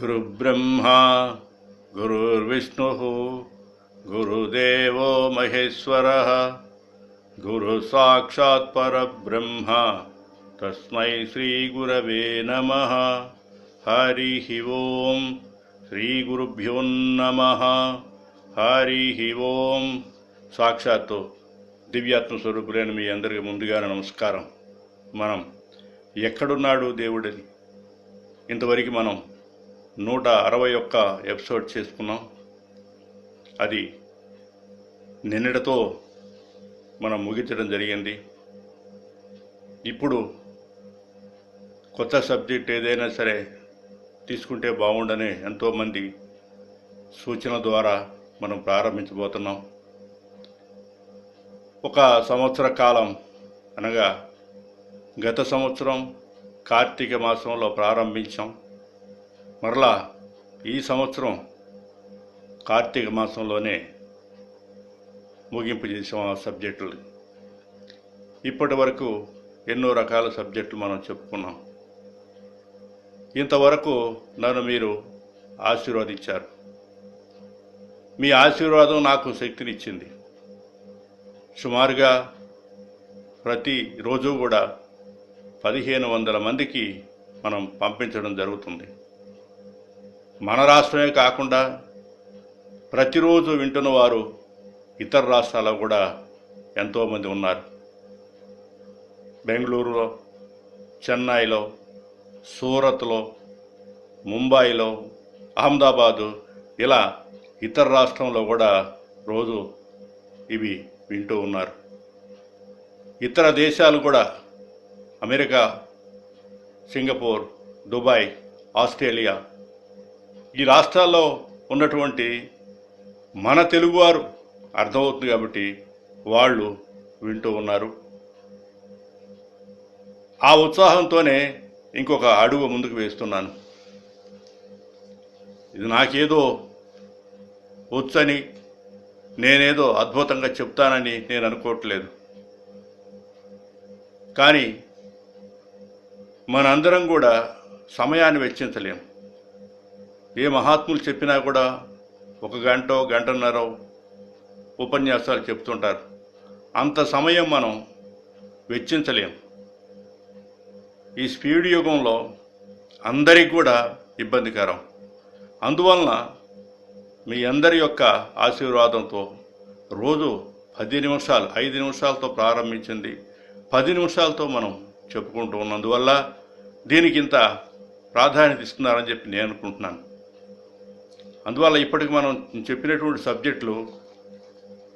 గురుబ్రహ్మా గురుర్విష్ణు గురుదేవో మహేశ్వర గురు సాక్షాత్ పరబ్రహ్మ తస్మై శ్రీగురవే నమ హరి ఓం శ్రీగురుభ్యో నమ హరి ఓం సాక్షాత్తు దివ్యాత్మ స్వరూపులైన మీ అందరికీ ముందుగానే నమస్కారం. మనం ఎక్కడున్నాడు దేవుడని ఇంతవరకు మనం నూట అరవై ఒక్క ఎపిసోడ్ చేసుకున్నాం. అది నిన్నటితో మనం ముగించడం జరిగింది. ఇప్పుడు కొత్త సబ్జెక్ట్ ఏదైనా సరే తీసుకుంటే బాగుండని ఎంతోమంది సూచన ద్వారా మనం ప్రారంభించబోతున్నాం. ఒక సంవత్సర కాలం అనగా గత సంవత్సరం కార్తీక మాసంలో ప్రారంభించాం. మరలా ఈ సంవత్సరం కార్తీక మాసంలోనే ముగింపు చేసాం ఆ సబ్జెక్టులు. ఇప్పటి వరకు ఎన్నో రకాల సబ్జెక్టులు మనం చెప్పుకున్నాం. ఇంతవరకు నన్ను మీరు ఆశీర్వదించారు. మీ ఆశీర్వాదం నాకు శక్తినిచ్చింది. సుమారుగా ప్రతి రోజు కూడా పదిహేను వందల మందికి మనం పంపించడం జరుగుతుంది. మన రాష్ట్రమే కాకుండా ప్రతిరోజు వింటున్న వారు ఇతర రాష్ట్రాల్లో కూడా ఎంతోమంది ఉన్నారు. బెంగళూరులో చెన్నైలో సూరత్లో ముంబైలో అహ్మదాబాదు ఇలా ఇతర రాష్ట్రంలో కూడా రోజు ఇవి వింటూ ఉన్నారు. ఇతర దేశాలు కూడా అమెరికా సింగపూర్ దుబాయ్ ఆస్ట్రేలియా ఈ రాష్ట్రాల్లో ఉన్నటువంటి మన తెలుగువారు అర్థమవుతుంది కాబట్టి వాళ్ళు వింటూ ఉన్నారు. ఆ ఉత్సాహంతోనే ఇంకొక అడుగు ముందుకు వేస్తున్నాను. ఇది నాకేదో వచ్చని నేనేదో అద్భుతంగా చెప్తానని నేను అనుకోవట్లేదు. కానీ మనందరం కూడా సమయాన్ని వెచ్చించలేం ఏ మహాత్ములు చెప్పినా కూడా ఒక గంట గంటన్నర ఉపన్యాసాలు చెప్తుంటారు. అంత సమయం మనం వెచ్చించలేం. ఈ స్పీడ్ యుగంలో అందరికి కూడా ఇబ్బందికరం. అందువలన మీ అందరి యొక్క ఆశీర్వాదంతో రోజు పది నిమిషాలు ఐదు నిమిషాలతో ప్రారంభించింది. పది నిమిషాలతో మనం చెప్పుకుంటూ ఉన్నందువల్ల దీనికి ఇంత ప్రాధాన్యత ఇస్తున్నారని చెప్పి నేను అనుకుంటున్నాను. అందువల్ల ఇప్పటికి మనం చెప్పినటువంటి సబ్జెక్టులు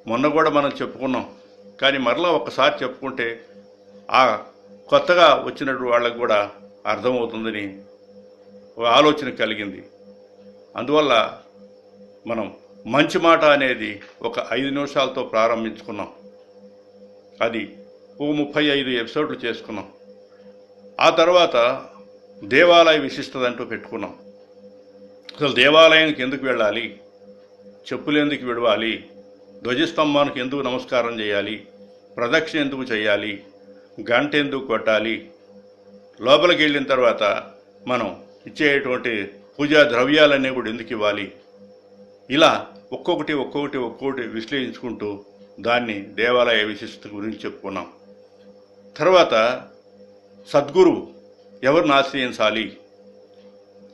మొన్న కూడా మనం చెప్పుకున్నాం. కానీ మరలా ఒక్కసారి చెప్పుకుంటే ఆ కొత్తగా వచ్చినటువంటి వాళ్ళకు కూడా అర్థమవుతుందని ఒక ఆలోచన కలిగింది. అందువల్ల మనం మంచి మాట అనేది ఒక ఐదు నిమిషాలతో ప్రారంభించుకున్నాం. అది ఒక ముప్పై ఐదు ఎపిసోడ్లు చేసుకున్నాం. ఆ తర్వాత దేవాలయ విశిష్టత అంటూ పెట్టుకున్నాం. అసలు దేవాలయానికి ఎందుకు వెళ్ళాలి? చెప్పులు ఎందుకు విడవాలి? ధ్వజస్తంభానికి ఎందుకు నమస్కారం చేయాలి? ప్రదక్షిణ ఎందుకు చేయాలి? గంట ఎందుకు కొట్టాలి? లోపలికి వెళ్ళిన తర్వాత మనం ఇచ్చేటువంటి పూజా ద్రవ్యాలన్నీ కూడా ఎందుకు ఇవ్వాలి? ఇలా ఒక్కొక్కటి ఒక్కొక్కటి ఒక్కొక్కటి విశ్లేషించుకుంటూ దాన్ని దేవాలయ విశిష్టత గురించి చెప్పుకున్నాం. తర్వాత సద్గురువు ఎవరిని ఆశ్రయించాలి?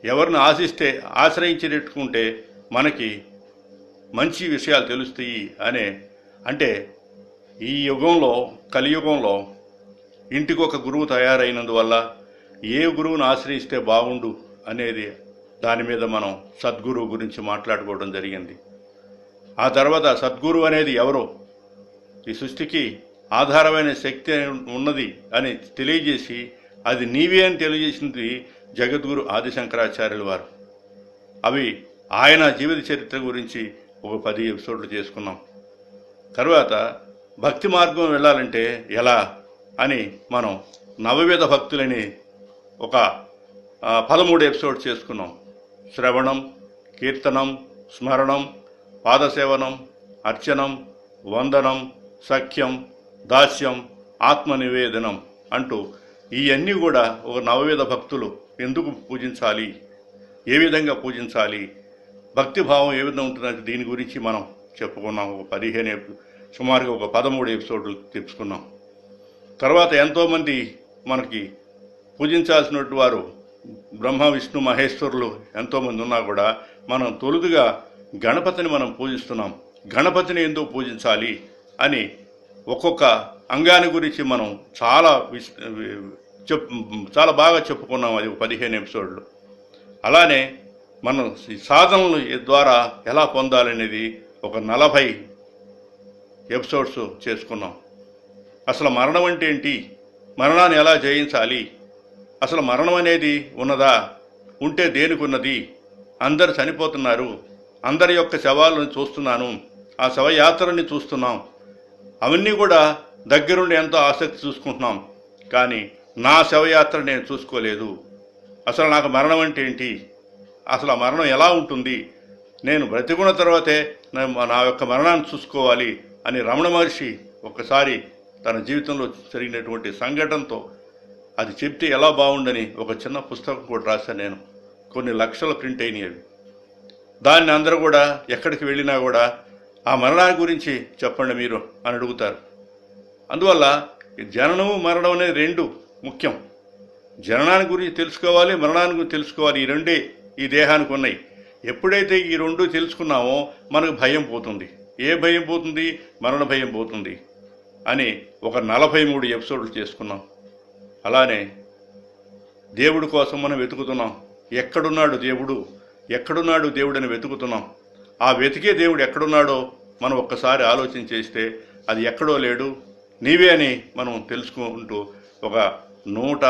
ఎవరిని ఆశిస్తే ఆశ్రయించేటట్టుకుంటే మనకి మంచి విషయాలు తెలుస్తాయి అనే అంటే ఈ యుగంలో కలియుగంలో ఇంటికి ఒక గురువు తయారైనందువల్ల ఏ గురువును ఆశ్రయిస్తే బాగుండు అనేది దాని మీద మనం సద్గురువు గురించి మాట్లాడుకోవడం జరిగింది. ఆ తర్వాత సద్గురువు అనేది ఎవరో? ఈ సృష్టికి ఆధారమైన శక్తి ఉన్నది అని తెలియజేసి అది నీవే అని తెలియజేసింది జగద్గురు ఆదిశంకరాచార్యుల వారు. అవి ఆయన జీవిత చరిత్ర గురించి ఒక పది ఎపిసోడ్లు చేసుకున్నాం. తర్వాత భక్తి మార్గం వెళ్ళాలంటే ఎలా అని మనం నవవిధ భక్తులని ఒక పదమూడు ఎపిసోడ్ చేసుకున్నాం. శ్రవణం కీర్తనం స్మరణం పాదసేవనం అర్చనం వందనం సఖ్యం దాస్యం ఆత్మనివేదనం అంటూ ఇవన్నీ కూడా ఒక నవవిధ భక్తులు ఎందుకు పూజించాలి? ఏ విధంగా పూజించాలి? భక్తి భావం ఏ విధంగా ఉంటుందంటే దీని గురించి మనం చెప్పుకున్నాం. ఒక పదిహేను ఎపి- సుమారుగా ఒక పదమూడు ఎపిసోడ్లు తెచ్చుకున్నాం తర్వాత ఎంతోమంది మనకి పూజించాల్సినటువంటి వారు బ్రహ్మ విష్ణు మహేశ్వరులు ఎంతోమంది ఉన్నా కూడా మనం తొలుదుగా గణపతిని మనం పూజిస్తున్నాం. గణపతిని ఎందుకు పూజించాలి అని ఒక్కొక్క అంగాన్ని గురించి మనం చాలా విస్ చెప్ చాలా బాగా చెప్పుకున్నాం అది పదిహేను ఎపిసోడ్లు. అలానే మనం ఈ సాధనలు ద్వారా ఎలా పొందాలనేది ఒక నలభై ఎపిసోడ్స్ చేసుకున్నాం. అసలు మరణం అంటే ఏంటి? మరణాన్ని ఎలా జయించాలి? అసలు మరణం అనేది ఉన్నదా? ఉంటే దేనికి ఉన్నది అందరు చనిపోతున్నారు. అందరి యొక్క శవాలను చూస్తున్నాను. ఆ శవయాత్రని చూస్తున్నాం. అవన్నీ కూడా దగ్గరుండి ఎంతో ఆసక్తి చూసుకుంటున్నాం. కానీ నా శవయాత్ర నేను చూసుకోలేదు. అసలు నాకు మరణం అంటే ఏంటి? అసలు ఆ మరణం ఎలా ఉంటుంది? నేను బ్రతికున్న తర్వాతే నా యొక్క మరణాన్ని చూసుకోవాలి అని రమణ మహర్షి ఒకసారి తన జీవితంలో జరిగినటువంటి సంఘటనతో అది చెప్తే ఎలా బాగుండని ఒక చిన్న పుస్తకం కూడా రాశాను నేను. కొన్ని లక్షల ప్రింట్ అయినాయి అవి. దాన్ని అందరూ కూడా ఎక్కడికి వెళ్ళినా కూడా ఆ మరణాన్ని గురించి చెప్పండి మీరు అని అడుగుతారు. అందువల్ల ఈ జననము మరణం అనేది రెండు. ముఖ్యం. జననాన్ని గురించి తెలుసుకోవాలి మరణాన్ని గురించి తెలుసుకోవాలి. ఈ రెండే ఈ దేహానికి ఉన్నాయి. ఎప్పుడైతే ఈ రెండు తెలుసుకున్నామో మనకు భయం పోతుంది. ఏ భయం పోతుంది? మరణ భయం పోతుంది అని ఒక నలభై మూడు ఎపిసోడ్లు చేసుకున్నాం. అలానే దేవుడి కోసం మనం వెతుకుతున్నాం. ఎక్కడున్నాడు దేవుడు? ఎక్కడున్నాడు దేవుడని వెతుకుతున్నాం. ఆ వెతికే దేవుడు ఎక్కడున్నాడో మనం ఒక్కసారి ఆలోచన చేస్తే అది ఎక్కడో లేడు. నీవే అని మనం తెలుసుకుంటూ ఒక నూట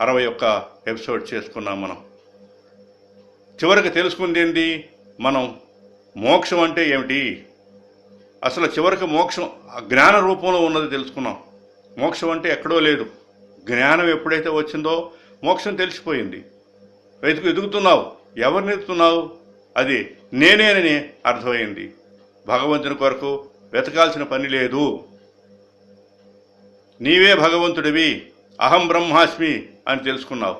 అరవై ఒక్క ఎపిసోడ్ చేసుకున్నాం మనం. చివరికి తెలుసుకుంది ఏంటి? మనం మోక్షం అంటే ఏమిటి? అసలు చివరికి మోక్షం ఆ జ్ఞాన రూపంలో ఉన్నది తెలుసుకున్నాం. మోక్షం అంటే ఎక్కడో లేదు. జ్ఞానం ఎప్పుడైతే వచ్చిందో మోక్షం తెలిసిపోయింది. వెతుకు ఎదుగుతున్నావు ఎవరిని ఎదుగుతున్నావు అది నేనేనని అర్థమైంది. భగవంతుని కొరకు వెతకాల్సిన పని లేదు. నీవే భగవంతుడివి. అహం బ్రహ్మాస్మి అని తెలుసుకున్నావు.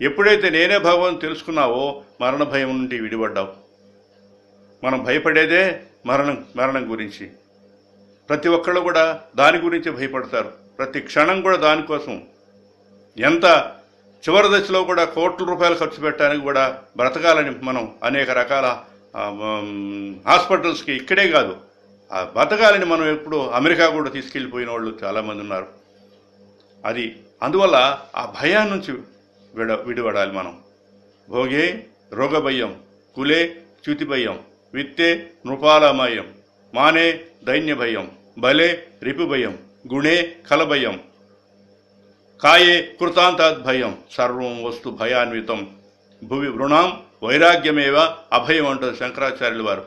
ఎప్పుడైతే నేనే భగవాన్ తెలుసుకున్నావో మరణ భయం నుండి విడిపడ్డావు. మనం భయపడేదే మరణం మరణం గురించి. ప్రతి ఒక్కళ్ళు కూడా దాని గురించి భయపడతారు. ప్రతి క్షణం కూడా దానికోసం ఎంత చివరి దశలో కూడా కోట్ల రూపాయలు ఖర్చు పెట్టడానికి కూడా బ్రతకాలని మనం అనేక రకాల హాస్పిటల్స్కి ఇక్కడే కాదు. ఆ బతకాలని మనం ఎప్పుడు అమెరికా కూడా తీసుకెళ్ళిపోయిన వాళ్ళు చాలామంది ఉన్నారు. అది అందువల్ల ఆ భయాన్ని నుంచి విడ విడిపడాలి మనం. భోగే రోగభయం కులే చ్యుతిభయం విత్తే నృపాలమయం మానే దైన్య భయం బలే రిపుభయం గుణే కలభయం కాయే కృతాంతాద్భయం సర్వం వస్తు భయాన్వితం. భువి వృణాం వైరాగ్యమేవ అభయం అంటారు శంకరాచార్యుల వారు.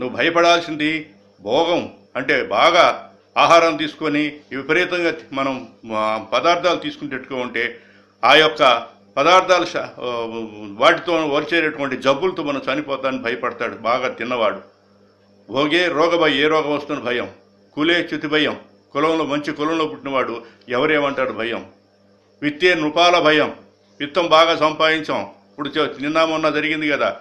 నువ్వు భయపడాల్సింది భోగం అంటే బాగా ఆహారం తీసుకొని విపరీతంగా మనం పదార్థాలు తీసుకునేట్టుగా ఉంటే ఆ యొక్క పదార్థాలు వాటితో వచ్చేటటువంటి జబ్బులతో మనం చనిపోతానని భయపడతాడు బాగా తిన్నవాడు. భోగే రోగభయ ఏ రోగం వస్తుంది భయం? కులే చ్యుతి భయం. కులంలో మంచి కులంలో పుట్టినవాడు ఎవరేమంటాడు భయం? విత్తే నృపాల భయం. విత్తం బాగా సంపాదించాం. ఇప్పుడు నిన్న మొన్న జరిగింది కదా.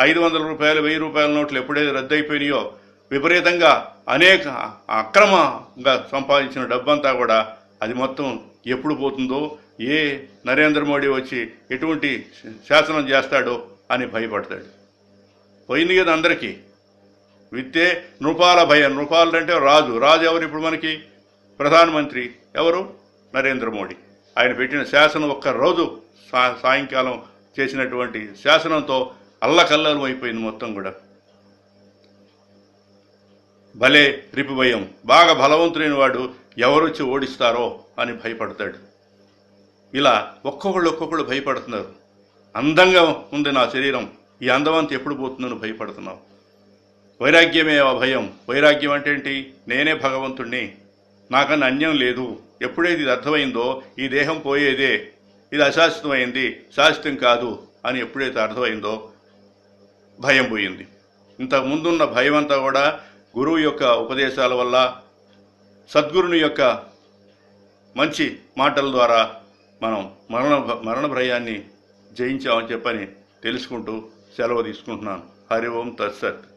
ఐదు వందల రూపాయలు వెయ్యి రూపాయల నోట్లు ఎప్పుడైతే రద్దయిపోయినాయో విపరీతంగా అనేక అక్రమంగా సంపాదించిన డబ్బంతా కూడా అది మొత్తం ఎప్పుడు పోతుందో ఏ నరేంద్ర మోడీ వచ్చి ఎటువంటి శాసనం చేస్తాడో అని భయపడతాడు. పోయింది కదా అందరికీ. విత్తే నృపాల భయం. నృపాలు అంటే రాజు. రాజు ఎవరు ఇప్పుడు మనకి? ప్రధానమంత్రి ఎవరు? నరేంద్ర మోడీ. ఆయన పెట్టిన శాసనం ఒక్క రోజు సాయంకాలం చేసినటువంటి శాసనంతో అల్లకల్లం అయిపోయింది మొత్తం కూడా. భలే రిపు భయం బాగా బలవంతులైన వాడు ఎవరొచ్చి ఓడిస్తారో అని భయపడతాడు. ఇలా ఒక్కొక్కళ్ళు ఒక్కొక్కళ్ళు భయపడుతున్నారు. అందంగా ఉంది నా శరీరం. ఈ అందమంతా ఎప్పుడు పోతుందని భయపడుతున్నావు. వైరాగ్యమే ఆ భయం. వైరాగ్యం అంటే ఏంటి? నేనే భగవంతుణ్ణి. నాకన్నా అన్యం లేదు. ఎప్పుడైతే ఇది అర్థమైందో ఈ దేహం పోయేదే. ఇది అశాశ్వతమైంది. శాశ్వతం కాదు అని ఎప్పుడైతే అర్థమైందో భయం పోయింది. ఇంతకు ముందున్న భయం అంతా కూడా గురువు యొక్క ఉపదేశాల వల్ల సద్గురుని యొక్క మంచి మాటల ద్వారా మనం మరణ మరణ భయాన్ని జయించామని చెప్పని తెలుసుకుంటూ సెలవు తీసుకుంటున్నాను. హరి ఓం తత్సత్.